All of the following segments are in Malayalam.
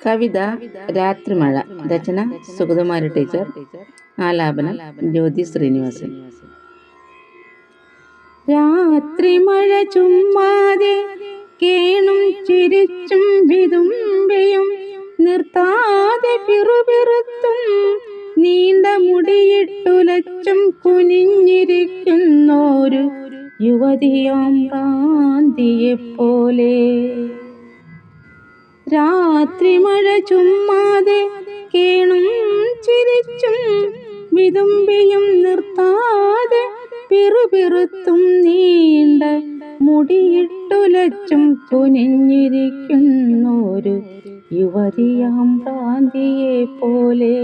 കവിത രാത്രിമഴ രചന സുഗതകുമാരി ടീച്ചർ ആലാപനം ജ്യോതി ശ്രീനിവാസൻ. രാത്രിമഴ ചുമ്മാതെ കേണും ചിരിച്ചും വിതുമ്പയും നിർത്താതെ പിറുപിറുത്തും നീണ്ട മുടിയിട്ടുലച്ചും കുനിഞ്ഞിരിക്കുന്നോരു യുവതിയാം ഭ്രാന്തിയെപ്പോലെ രാത്രി മഴ ചുമ്മാതെ കേണും ചിരിച്ചും വിതുമ്പിയും നിർത്താതെ പിറുപിറുത്തും നീണ്ട മുടിയിട്ടുലച്ചും കുനിഞ്ഞിരിക്കുന്നൊരു യുവതിയാം ഭ്രാന്തിയെ പോലെ.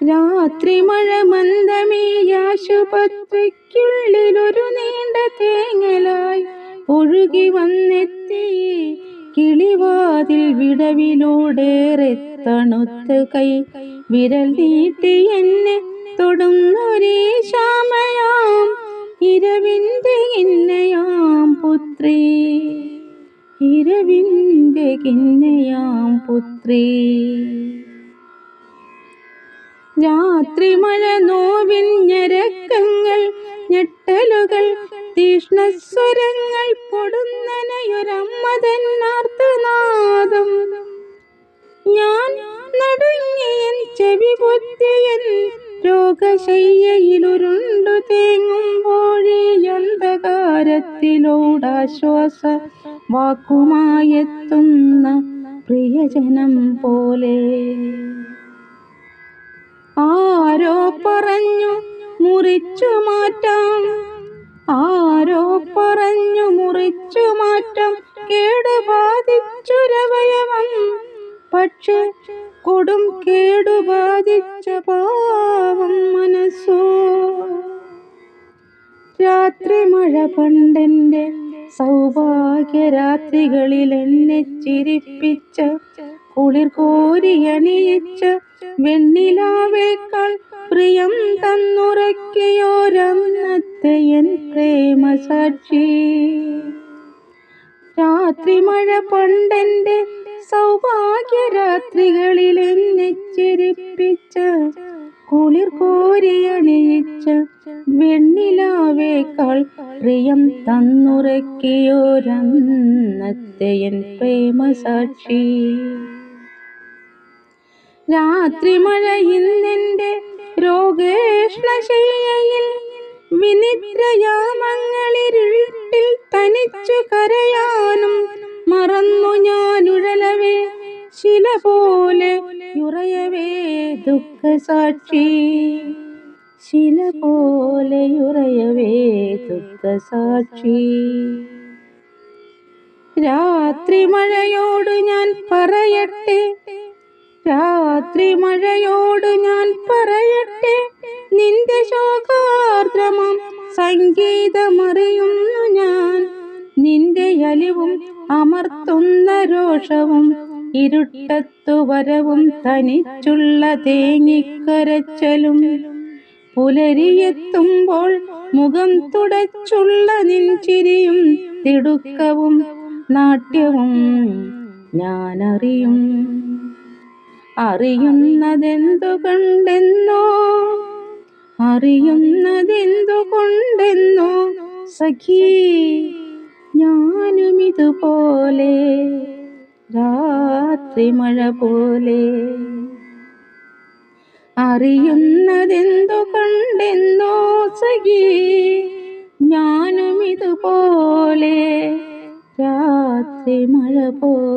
രാത്രി മഴ മന്ദമീ ആശുപത്രിക്കുള്ളിലൊരു നീണ്ട തേങ്ങലായി ഒഴുകി വന്നെത്തി കിളിവാതിൽ വിടവിലൂടേറെ തണുത്ത കൈ. വിരൽ നീട്ടി എന്നെ തൊടുന്നൊരേ ശ്യാമയാം. ഇരവിന്റെ എന്നയാം പുത്രി. ഇരവിന്റെ കിന്നയാം പുത്രി. രാത്രി മഴ നോവിൻ ഞരക്കങ്ങൾ ഞെട്ടലുകൾ തീഷ്ണസ്വരങ്ങൾ പൊടുന്നനയൊരമ്മതന്നാർത്തനാദം ഞാൻ നടുങ്ങിയൻ ചെവി പൊത്തിയൻ രോഗശയ്യയിലുരുണ്ടു തേങ്ങുമ്പോഴേ വാക്കുമായെത്തുന്ന പ്രിയജനം പോലെ. ആരോ പറഞ്ഞു മുറിച്ചു മാറ്റാം. ആരോ പറഞ്ഞു മുറിച്ചു മാറ്റം കേടുബാധിച്ചുരവയവം പക്ഷെ കൊടും കേടുബാധിച്ച പാവം മനസ്സോ. രാത്രി മഴ പണ്ടെന്റെ സൗഭാഗ്യരാത്രികളിൽ എന്നെ ചിരിപ്പിച്ച കുളിർ കോരിയണിയിച്ച വെണ്ണിലാവേക്കാൾ പ്രിയം തന്നുറക്കിയോരന്നത്തെ എൻ പ്രേമസാക്ഷി. രാത്രി മഴ പണ്ടെന്റെ സൗഭാഗ്യരാത്രികളിൽ എന്നെ ചിരിപ്പിച്ച കുളിർ കോരിയണിയിച്ച വെണ്ണിലാവേക്കാൾ പ്രിയം തന്നുറക്കിയോരന്നത്തെ എൻ പ്രേമസാക്ഷി. രാത്രി മഴ ഇന്നെന്റെ രോഗേഷ്ണശയ്യയിൽ വിനിദ്രയാമങ്ങളിരുട്ടിൽ തനിച്ചു കരയാനും മറന്നു ഞാനുഴലവേ ശില പോലെ യുറയവേ ദുഃഖസാക്ഷി. ശില പോലെ യുറയവേ ദുഃഖസാക്ഷി. രാത്രി മഴയോട് ഞാൻ പറയട്ടെ രാത്രി മഴയോട് ഞാൻ നിന്റെ ശോകാർദ്രമം സംഗീതമറിയുന്നു ഞാൻ. നിന്റെ അലിവും അമർത്തുന്ന രോഷവും ഇരുട്ടത്തു വരവും തനിച്ചുള്ള തേങ്ങിക്കരച്ചലും. പുലരിയെത്തുമ്പോൾ മുഖം തുടച്ചുള്ള നിൻചിരിയും തിടുക്കവും നാട്യവും ഞാൻ ഞാനറിയും. അറിയുന്നതെന്തുകൊണ്ടെന്നോ അറിയുന്നതെന്തുകൊണ്ടെന്നോ സഖി ഞാനും ഇതുപോലെ രാത്രി മഴ പോലെ. അറിയുന്നതെന്തുകൊണ്ടെന്നോ സഖി ഞാനും ഇതുപോലെ രാത്രി മഴ പോലെ.